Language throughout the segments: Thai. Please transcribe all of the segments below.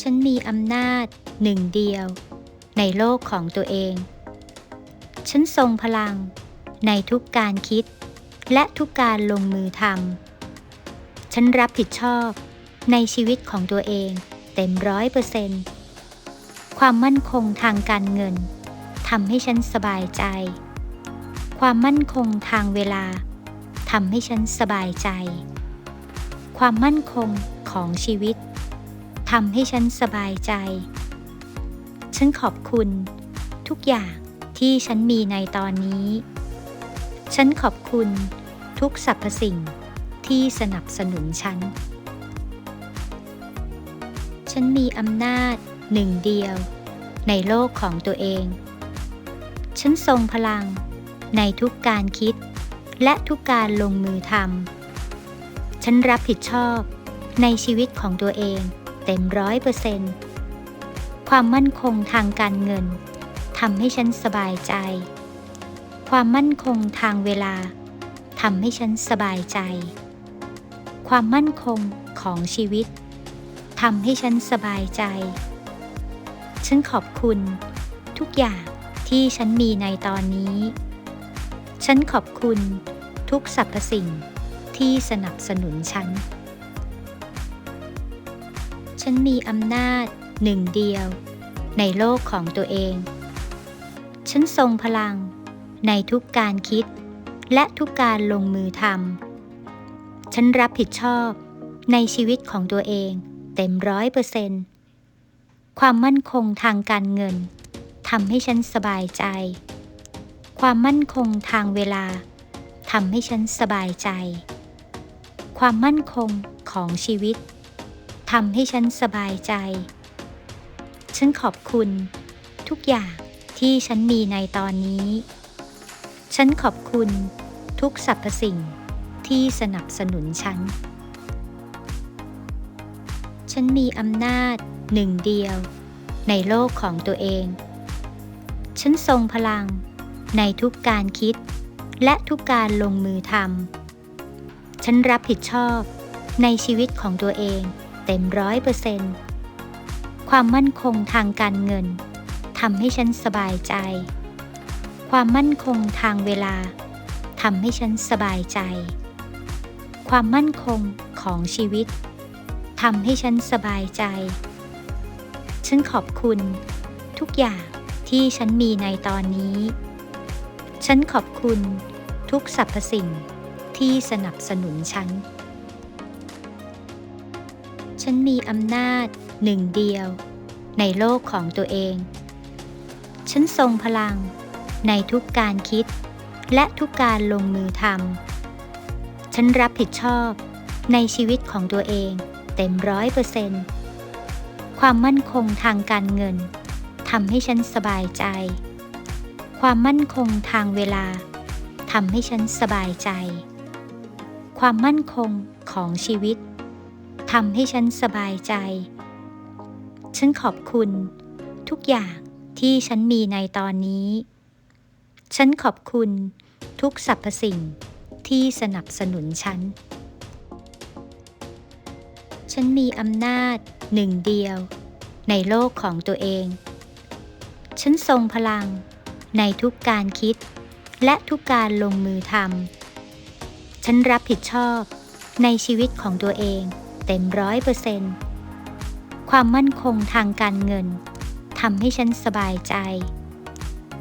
ฉันมีอำนาจหนึ่งเดียว ในโลกของตัวเอง ฉันทรงพลังในทุกการคิด และทุกการลงมือทำ ฉันรับผิดชอบในชีวิตของตัวเองเต็มร้อยเปอร์เซนต์ความมั่นคงทางการเงินทำให้ฉันสบายใจ ความมั่นคงทางเวลาทำให้ฉันสบายใจ ความมั่นคงของชีวิต ทำให้ฉันสบายใจ ฉันขอบคุณ ทุกอย่างที่ฉันมีในตอนนี้ ฉันขอบคุณทุกสรรพสิ่งที่สนับสนุนฉัน ฉันมีอำนาจหนึ่งเดียว ในโลกของตัวเอง ฉันทรงพลังในทุกการคิด และทุกการลงมือทำฉันรับผิดชอบในชีวิตของตัวเอง เต็มร้อยเปอร์เซนต์ความมั่นคงทางการเงินทำให้ฉันสบายใจ ความมั่นคงทางเวลาทำให้ฉันสบายใจ ความมั่นคงของชีวิตทำให้ฉันสบายใจ ฉันขอบคุณ ทุกอย่างที่ฉันมีในตอนนี้ ฉันขอบคุณทุกสรรพสิ่งที่สนับสนุนฉัน ฉันมีอำนาจหนึ่งเดียว ในโลกของตัวเอง ฉันทรงพลัง ในทุกการคิด และทุกการลงมือทำฉันรับผิดชอบในชีวิตของตัวเองเต็มร้อยเปอร์เซนต์ความมั่นคงทางการเงินทำให้ฉันสบายใจ ความมั่นคงทางเวลาทำให้ฉันสบายใจ ความมั่นคงของชีวิต ทำให้ฉันสบายใจ ฉันขอบคุณ ทุกอย่างที่ฉันมีในตอนนี้ ฉันขอบคุณทุกสรรพสิ่งที่สนับสนุนฉัน ฉันมีอำนาจหนึ่งเดียว ในโลกของตัวเอง ฉันทรงพลังในทุกการคิด และทุกการลงมือทำฉันรับผิดชอบในชีวิตของตัวเอง เต็มร้อยเปอร์เซนต์ความมั่นคงทางการเงินทำให้ฉันสบายใจ ความมั่นคงทางเวลาทำให้ฉันสบายใจ ความมั่นคงของชีวิตทำให้ฉันสบายใจ ฉันขอบคุณ ทุกอย่างที่ฉันมีในตอนนี้ ฉันขอบคุณทุกสรรพสิ่งที่สนับสนุนฉัน ฉันมีอำนาจหนึ่งเดียว ในโลกของตัวเอง ฉันทรงพลังในทุกการคิด และทุกการลงมือทำฉันรับผิดชอบในชีวิตของตัวเองเต็มร้อยเปอร์เซนต์ความมั่นคงทางการเงินทำให้ฉันสบายใจ ความมั่นคงทางเวลาทำให้ฉันสบายใจ ความมั่นคงของชีวิต ทำให้ฉันสบายใจ ฉันขอบคุณ ทุกอย่างที่ฉันมีในตอนนี้ ฉันขอบคุณทุกสรรพสิ่งที่สนับสนุนฉัน ฉันมีอำนาจหนึ่งเดียว ในโลกของตัวเอง ฉันทรงพลังในทุกการคิด และทุกการลงมือทำฉันรับผิดชอบในชีวิตของตัวเอง เต็มร้อยเปอร์เซนต์ความมั่นคงทางการเงินทำให้ฉันสบายใจ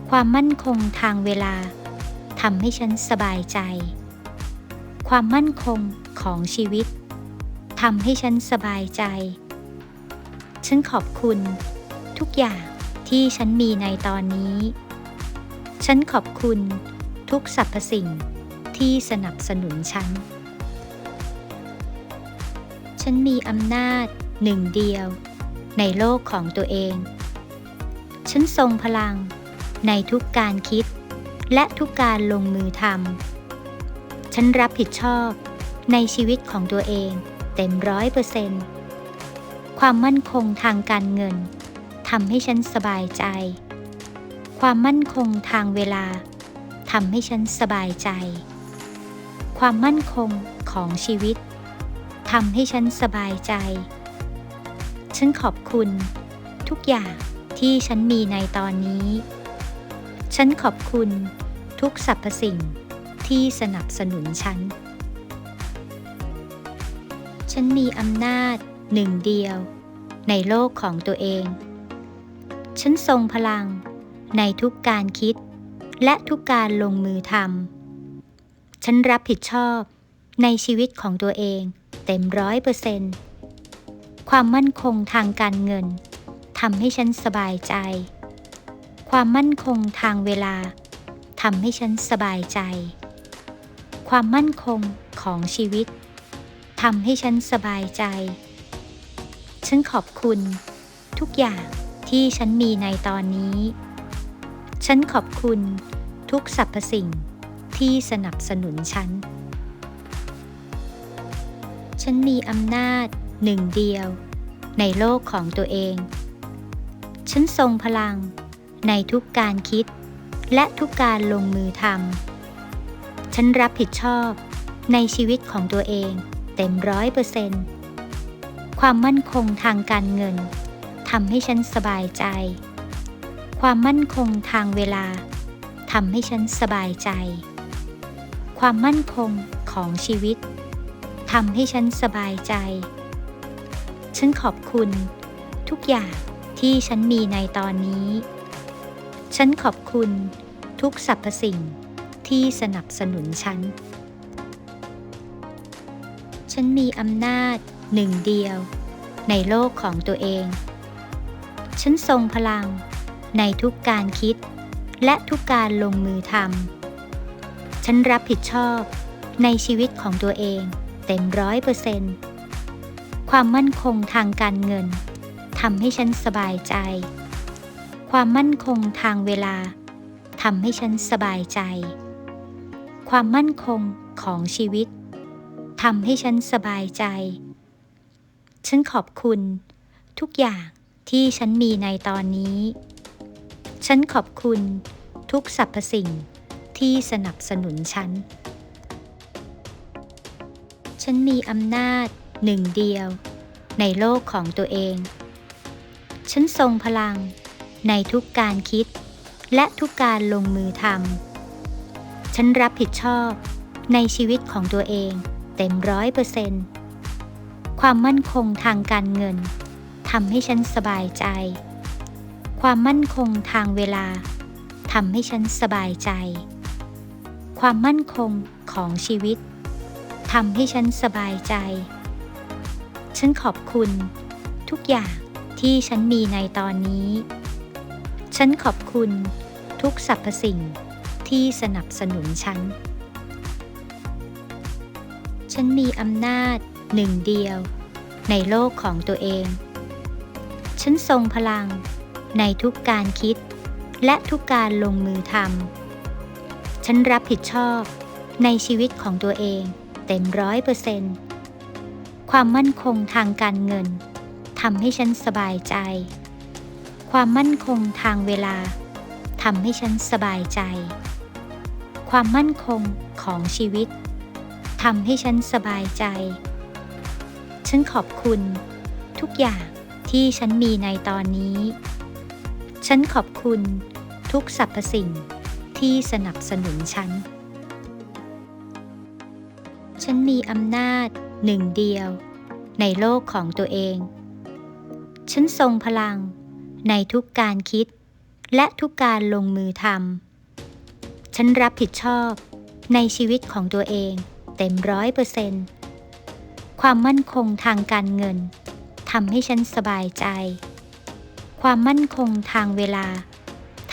ความมั่นคงทางเวลาทำให้ฉันสบายใจ ความมั่นคงของชีวิตทำให้ฉันสบายใจ ฉันขอบคุณ ทุกอย่างที่ฉันมีในตอนนี้ ฉันขอบคุณทุกสรรพสิ่งที่สนับสนุนฉัน ฉันมีอำนาจหนึ่งเดียว ในโลกของตัวเอง ฉันทรงพลังในทุกการคิด และทุกการลงมือทำฉันรับผิดชอบในชีวิตของตัวเองเต็มร้อยเปอร์เซนต์ความมั่นคงทางการเงินทำให้ฉันสบายใจ ความมั่นคงทางเวลาทำให้ฉันสบายใจ ความมั่นคงของชีวิต ทำให้ฉันสบายใจ ฉันขอบคุณ ทุกอย่างที่ฉันมีในตอนนี้ ฉันขอบคุณทุกสรรพสิ่งที่สนับสนุนฉัน ฉันมีอำนาจหนึ่งเดียว ในโลกของตัวเอง ฉันทรงพลังในทุกการคิด และทุกการลงมือทำฉันรับผิดชอบในชีวิตของตัวเอง เต็มร้อยเปอร์เซนต์ความมั่นคงทางการเงินทำให้ฉันสบายใจ ความมั่นคงทางเวลาทำให้ฉันสบายใจ ความมั่นคงของชีวิตทำให้ฉันสบายใจ ฉันขอบคุณ ทุกอย่างที่ฉันมีในตอนนี้ ฉันขอบคุณทุกสรรพสิ่งที่สนับสนุนฉัน ฉันมีอำนาจหนึ่งเดียว ในโลกของตัวเอง ฉันทรงพลังในทุกการคิด และทุกการลงมือทำ ฉันรับผิดชอบในชีวิตของตัวเองเต็มร้อยเปอร์เซนต์ความมั่นคงทางการเงินทำให้ฉันสบายใจ ความมั่นคงทางเวลาทำให้ฉันสบายใจ ความมั่นคงของชีวิต ทำให้ฉันสบายใจ ฉันขอบคุณ ทุกอย่างที่ฉันมีในตอนนี้ ฉันขอบคุณทุกสรรพสิ่งที่สนับสนุนฉัน ฉันมีอำนาจหนึ่งเดียว ในโลกของตัวเอง ฉันทรงพลังในทุกการคิด และทุกการลงมือทำฉันรับผิดชอบในชีวิตของตัวเอง เต็มร้อยเปอร์เซนต์ความมั่นคงทางการเงินทำให้ฉันสบายใจ ความมั่นคงทางเวลาทำให้ฉันสบายใจ ความมั่นคงของชีวิตทำให้ฉันสบายใจ ฉันขอบคุณ ทุกอย่างที่ฉันมีในตอนนี้ ฉันขอบคุณทุกสรรพสิ่งที่สนับสนุนฉัน ฉันมีอำนาจหนึ่งเดียว ในโลกของตัวเอง ฉันทรงพลังในทุกการคิด และทุกการลงมือทำ ฉันรับผิดชอบในชีวิตของตัวเองเต็มร้อยเปอร์เซนต์ความมั่นคงทางการเงินทำให้ฉันสบายใจ ความมั่นคงทางเวลาทำให้ฉันสบายใจ ความมั่นคงของชีวิต ทำให้ฉันสบายใจ ฉันขอบคุณ ทุกอย่างที่ฉันมีในตอนนี้ ฉันขอบคุณทุกสรรพสิ่งที่สนับสนุนฉัน ฉันมีอำนาจหนึ่งเดียว ในโลกของตัวเอง ฉันทรงพลังในทุกการคิด และทุกการลงมือทำฉันรับผิดชอบในชีวิตของตัวเอง เต็มร้อยเปอร์เซนต์ความมั่นคงทางการเงินทำให้ฉันสบายใจ ความมั่นคงทางเวลาทำให้ฉันสบายใจ ความมั่นคงของชีวิตทำให้ฉันสบายใจ ฉันขอบคุณ ทุกอย่างที่ฉันมีในตอนนี้ ฉันขอบคุณทุกสรรพสิ่งที่สนับสนุนฉัน ฉันมีอำนาจหนึ่งเดียว ในโลกของตัวเอง ฉันทรงพลัง ในทุกการคิด และทุกการลงมือทำฉันรับผิดชอบในชีวิตของตัวเองเต็มร้อยเปอร์เซนต์ความมั่นคงทางการเงินทำให้ฉันสบายใจ ความมั่นคงทางเวลา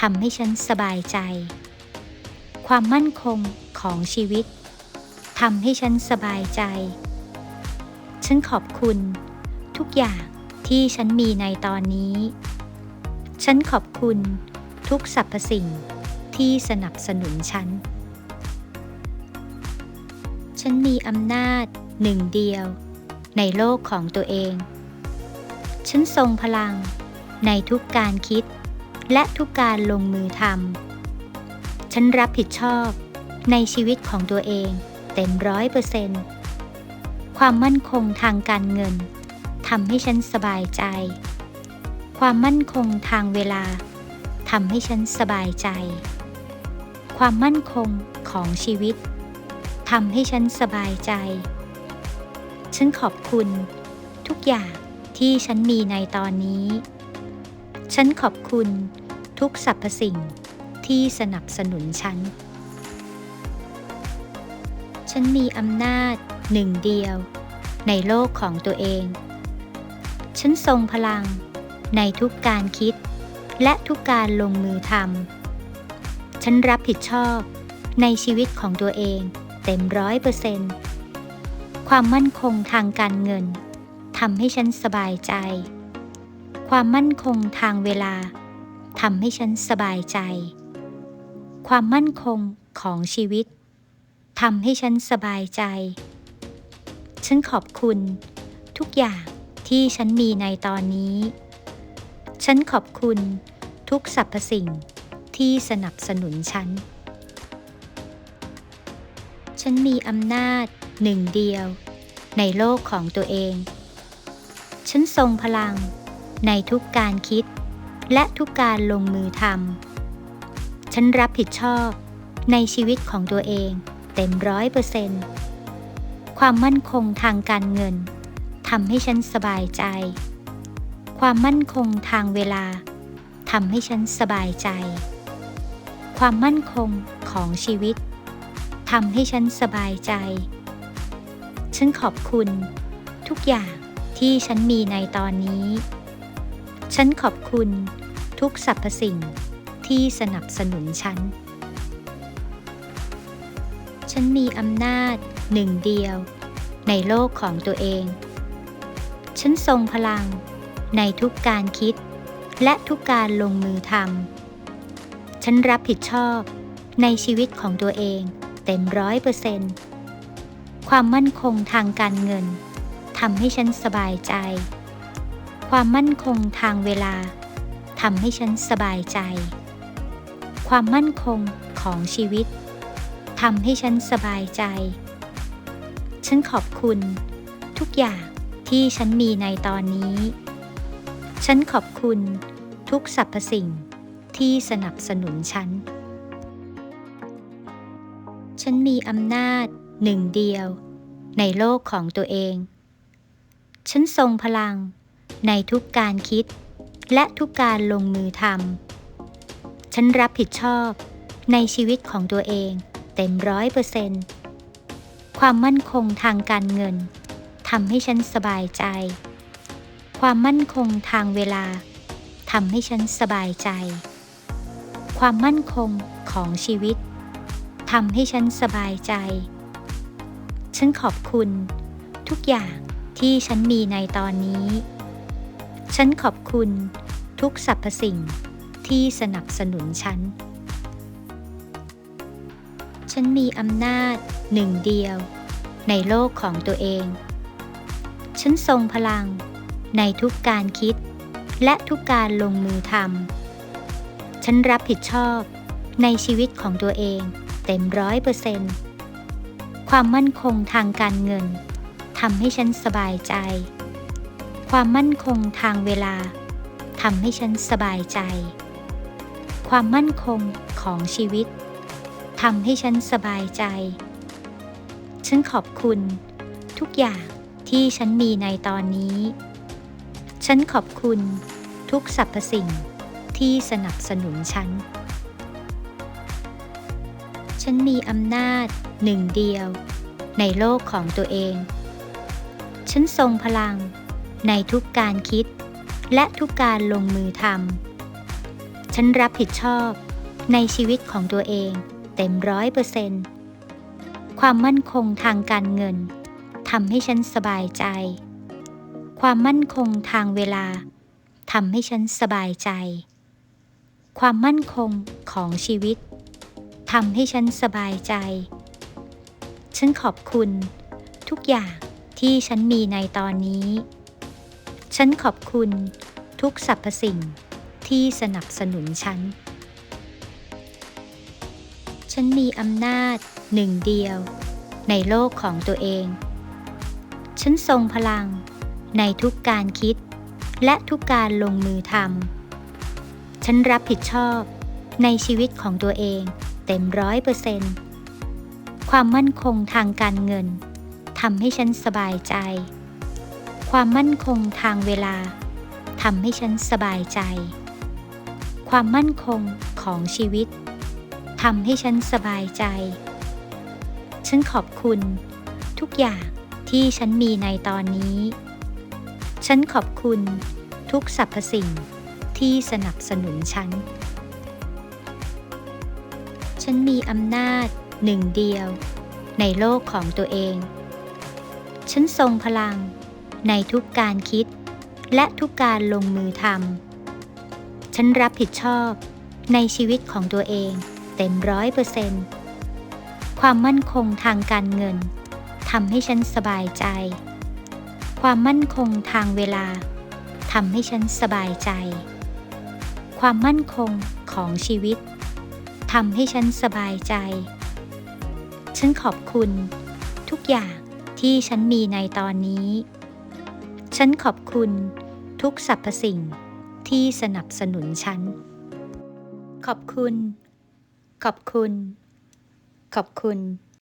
ทำให้ฉันสบายใจ ความมั่นคงของชีวิต ทำให้ฉันสบายใจ ฉันขอบคุณ ทุกอย่างที่ฉันมีในตอนนี้ ฉันขอบคุณทุกสรรพสิ่งที่สนับสนุนฉัน ฉันมีอำนาจหนึ่งเดียว ในโลกของตัวเอง ฉันทรงพลังในทุกการคิด และทุกการลงมือทำฉันรับผิดชอบในชีวิตของตัวเอง เต็มร้อยเปอร์เซนต์ความมั่นคงทางการเงินทำให้ฉันสบายใจ ความมั่นคงทางเวลาทำให้ฉันสบายใจ ความมั่นคงของชีวิตทำให้ฉันสบายใจ ฉันขอบคุณ ทุกอย่างที่ฉันมีในตอนนี้ ฉันขอบคุณทุกสรรพสิ่งที่สนับสนุนฉัน ฉันมีอำนาจหนึ่งเดียว ในโลกของตัวเอง ฉันทรงพลัง ในทุกการคิด และทุกการลงมือทำฉันรับผิดชอบในชีวิตของตัวเองเต็มร้อยเปอร์เซนต์ความมั่นคงทางการเงินทำให้ฉันสบายใจ ความมั่นคงทางเวลาทำให้ฉันสบายใจ ความมั่นคงของชีวิต ทำให้ฉันสบายใจ ฉันขอบคุณ ทุกอย่างที่ฉันมีในตอนนี้ ฉันขอบคุณทุกสรรพสิ่งที่สนับสนุนฉัน ฉันมีอำนาจหนึ่งเดียว ในโลกของตัวเอง ฉันทรงพลังในทุกการคิด และทุกการลงมือทำฉันรับผิดชอบในชีวิตของตัวเอง เต็มร้อยเปอร์เซนต์ความมั่นคงทางการเงินทำให้ฉันสบายใจ ความมั่นคงทางเวลาทำให้ฉันสบายใจ ความมั่นคงของชีวิตทำให้ฉันสบายใจ ฉันขอบคุณ ทุกอย่างที่ฉันมีในตอนนี้ ฉันขอบคุณทุกสรรพสิ่งที่สนับสนุนฉัน ฉันมีอำนาจหนึ่งเดียว ในโลกของตัวเอง ฉันทรงพลัง ในทุกการคิด และทุกการลงมือทำฉันรับผิดชอบในชีวิตของตัวเองเต็มร้อยเปอร์เซนต์ความมั่นคงทางการเงินทำให้ฉันสบายใจ ความมั่นคงทางเวลาทำให้ฉันสบายใจ ความมั่นคงของชีวิต ทำให้ฉันสบายใจ ฉันขอบคุณ ทุกอย่างที่ฉันมีในตอนนี้ ฉันขอบคุณทุกสรรพสิ่งที่สนับสนุนฉัน ฉันมีอำนาจหนึ่งเดียว ในโลกของตัวเอง ฉันทรงพลังในทุกการคิด และทุกการลงมือทำฉันรับผิดชอบในชีวิตของตัวเอง เต็มร้อยเปอร์เซนต์ความมั่นคงทางการเงินทำให้ฉันสบายใจ ความมั่นคงทางเวลาทำให้ฉันสบายใจ ความมั่นคงของชีวิตทำให้ฉันสบายใจ ฉันขอบคุณ ทุกอย่างที่ฉันมีในตอนนี้ ฉันขอบคุณทุกสรรพสิ่งที่สนับสนุนฉัน ฉันมีอำนาจหนึ่งเดียว ในโลกของตัวเอง ฉันทรงพลัง ในทุกการคิด และทุกการลงมือทำฉันรับผิดชอบในชีวิตของตัวเองเต็มร้อยเปอร์เซนต์ความมั่นคงทางการเงินทำให้ฉันสบายใจ ความมั่นคงทางเวลาทำให้ฉันสบายใจ ความมั่นคงของชีวิตำให้ฉันสบายใจ ฉันขอบคุณ ทุกอย่างที่ฉันมีในตอนนี้ ฉันขอบคุณทุกสรรพสิ่งที่สนับสนุนฉัน ฉันมีอำนาจหนึ่งเดียว ในโลกของตัวเอง ฉันทรงพลังในทุกการคิด และทุกการลงมือทำฉันรับผิดชอบในชีวิตของตัวเอง เต็มร้อยเปอร์เซนต์ความมั่นคงทางการเงินทำให้ฉันสบายใจ ความมั่นคงทางเวลาทำให้ฉันสบายใจ ความมั่นคงของชีวิตทำให้ฉันสบายใจ ฉันขอบคุณทุกอย่างที่ฉันมีในตอนนี้ ฉันขอบคุณทุกสรรพสิ่งที่สนับสนุนฉัน ฉันมีอำนาจหนึ่งเดียว ในโลกของตัวเอง ฉันทรงพลัง ในทุกการคิด และทุกการลงมือทำ ฉันรับผิดชอบในชีวิตของตัวเองเต็มร้อยเปอร์เซนต์ความมั่นคงทางการเงินทำให้ฉันสบายใจ ความมั่นคงทางเวลาทำให้ฉันสบายใจ ความมั่นคงของชีวิต ทำให้ฉันสบายใจ ฉันขอบคุณ ทุกอย่างที่ฉันมีในตอนนี้ ฉันขอบคุณทุกสรรพสิ่งที่สนับสนุนฉัน ฉันมีอำนาจหนึ่งเดียว ในโลกของตัวเอง ฉันทรงพลังในทุกการคิด และทุกการลงมือทำฉันรับผิดชอบในชีวิตของตัวเอง เต็มร้อยเปอร์เซนต์ความมั่นคงทางการเงินทำให้ฉันสบายใจ ความมั่นคงทางเวลาทำให้ฉันสบายใจ ความมั่นคงของชีวิตทำให้ฉันสบายใจ ฉันขอบคุณ ทุกอย่างที่ฉันมีในตอนนี้ ฉันขอบคุณทุกสรรพสิ่งที่สนับสนุนฉัน ขอบคุณ ขอบคุณ ขอบคุณ